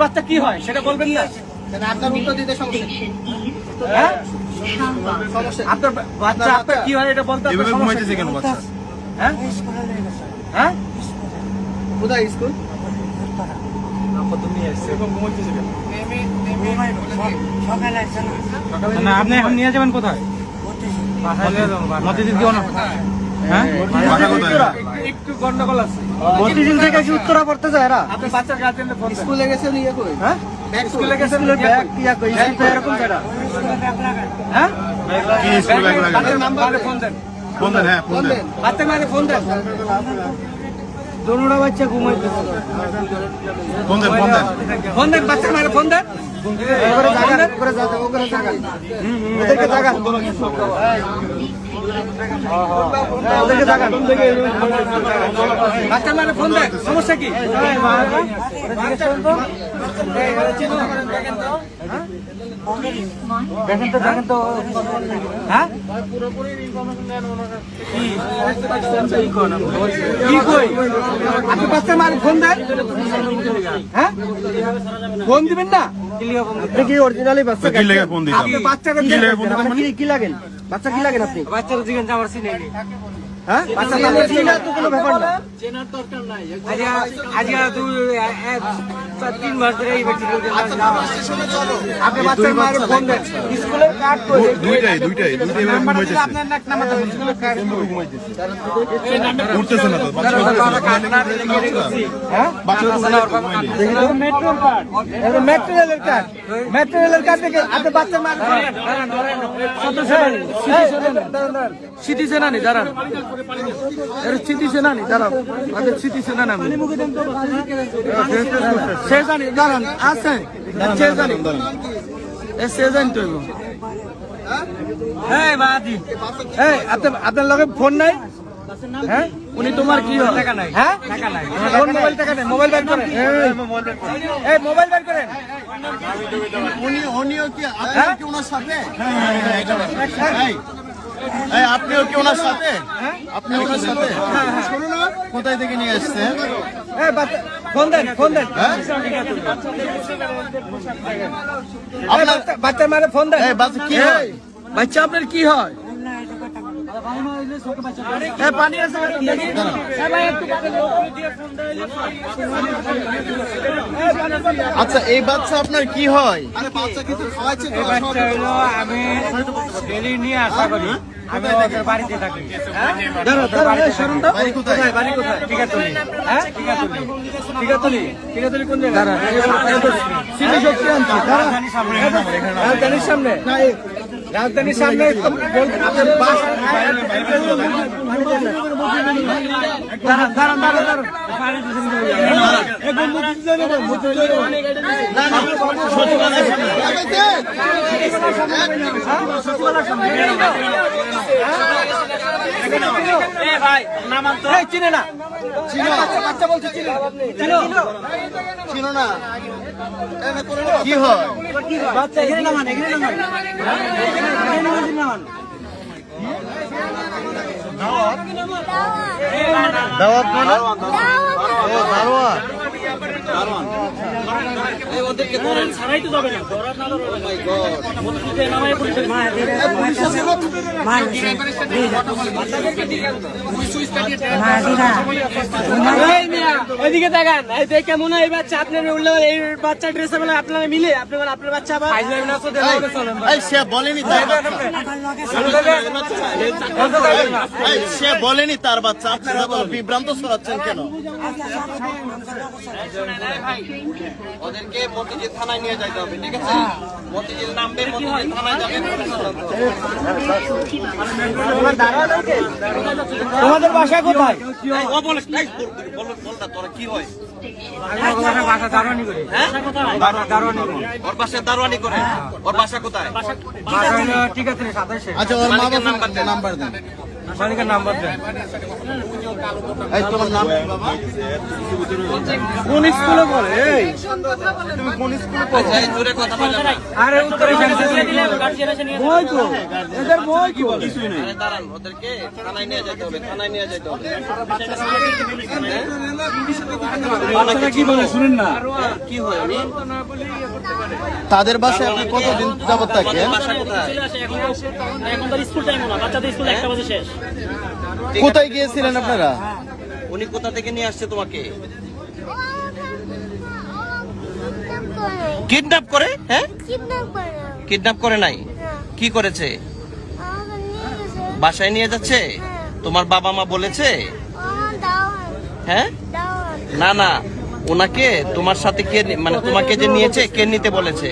বাচ্চা কি হয়? সেটা বলবেন না। আপনার উত্তর দিতে সমস্যা হ্যাঁ? আপনার বাচ্চা আপনার কি হয় এটা বলতে ঘুমাইতেছে কেন বাচ্চা। হ্যাঁ? হ্যাঁ? কোথায় স্কুল? আপনি এখন নিয়ে যাবেন কোথায়? কি হ্যাঁ? কোথায়? একটু গন্ডগোল আছে। মতিঝিল থেকে কি উত্তরা করতে যায় এরা। বাচ্চার দেন। স্কুলে গেছে নিয়ে কই? হ্যাঁ? ব্যাগ স্কুলে স্কুলের ব্যাগ ইয়া কই স্কুল এরকম জায়গা হ্যাঁ? কি স্কুল ব্যাগ লাগে নাম্বারে ফোন দেন। ফোন দেন হ্যাঁ ফোন দেন। বাচ্চার মায়ের ফোন দেন। দোনোটা বাচ্চা ঘুমাইতেছে ফোন দেন ফোন দেন। ফোন দেন বাচ্চার মায়ের ফোন দেন। ওখানে জায়গা ওখানে জায়গা ওখানে জায়গা জায়গা ওদেরকে জায়গা বাচ্চার মানে ফোন দেন সমস্যা কি? দেখেন তো দেখেন তো হ্যাঁ কি কই আপনি বাচ্চার মায়ের ফোন দেন হ্যাঁ ফোন দিবেন না আপনি কি অরিজিনালি বাচ্চা কি লেগে ফোন দিতাম আপনি বাচ্চাকে কি মানে কি লাগেন বাচ্চা কি লাগেন? আপনি বাচ্চার জিজ্ঞেস আমার চিনে হ্যাঁ? বাচ্চা লাগলে চিনা তো কোনো ব্যাপার না। আজিয়া তুই তিন মাস ধরে এই ব্যক্তি আপনি বাচ্চার মায়ের ফোন দেন স্কুলের কার্ড করে দুইটাই দুইটাই দুইটাই এভাবে ঘুমাইতেছে। আপনার নাক নামাতে হবে, স্কুলের কার্ড উঠতেছে না তো বাচ্চা হ্যাঁ? বাচ্চা ঘুমাইলে কার্ড থেকে আপনি বাচ্চার মায়ের স্মৃতি সেনানি দাঁড়ান এর স্মৃতি সেনানি দাঁড়ান আগে স্মৃতি সেনানি আমি সে জানি দাঁড়ান আছে সে জানি এ সে জানি তো বাদি এই আপনার আপনার লগে ফোন নাই? হ্যাঁ? উনি তোমার কি টাকা নাই। হ্যাঁ? টাকা নাই। কোন মোবাইল টাকা নাই। মোবাইল বের করেন। এই মোবাইল বের করেন। উনি উনিও কি হ্যাঁ? আপনিও কি ওনার সাথে? এই, আপনিও কি ওনার সাথে? আপনি ওনার সাথে? শোনো না কোথায় থেকে নিয়ে আসছেন ফোন দেন ফোন দেন। হ্যাঁ? এই বাচ্চা- বাচ্চার মারে ফোন দেন। বাচ্চা কি হয়? এই, বাচ্চা আপনার কি হয়? পানি আছে। আচ্ছা এই বাচ্চা আপনার কি হয়? আমি ডেলি নিয়ে আসা করি আমি ওদের বাড়িতে থাকি। টিকাতলি হ্যাঁ? কোন সামনে। রাজধানীর সামনে চিনে না। বাচ্চা বাচ্চা বলছে না। কি হয়? বাচ্চা এখানে নামান এখানে নামান। এখানে নামান নামান দাওয়াত মানে? ও দারোয়ান। এই এদিকে দেখান মনে হয় এই বাচ্চা আপনার উঠলে এই বাচ্চা ড্রেসে বলে আপনারা মিলে আপনি বলেন আপনার বাচ্চা আবার। বলেনি তার বাচ্চা। সে বলেনি তার বাচ্চা। আপনারা বিভ্রান্ত ছড়াচ্ছেন কেন? ওদেরকে মতিঝিল থানায় নিয়ে যাইতে হবে ঠিক আছে? মতিঝিল নামবে মতিঝিল থানায় যাবেন তোমাদের বাসা কোথায়? ও বলে বল- বল- না, তোরা কি হয়? আচ্ছা ওর মা বাবার নাম্বার দেন। মালিকের নাম্বার দেন। এই তোমার নাম বাবা? কোন স্কুলে পড়ে? এই। তুমি কোন স্কুলে পড়ো? আরে উত্তরে বই তো এদের বই কি বলে বাচ্চারা কি বলে শুনেন না? তাদের বাসায় আপনি কতদিন যাবত থাকেন? এখন তো স্কুল টাইম না বাচ্চাদের স্কুল একটা বাজে শেষ। কোথায় গিয়েছিলেন আপনারা? উনি কোথা থেকে নিয়ে আসছে তোমাকে? কিডন্যাপ করে? হ্যাঁ? কিডন্যাপ করে নাই? কি করেছে? বাসায় নিয়ে যাচ্ছে? তোমার বাবা মা বলেছে? হ্যাঁ? না না। ওনাকে তোমার সাথে কে মানে তোমাকে যে নিয়েছে, কে নিতে বলেছে?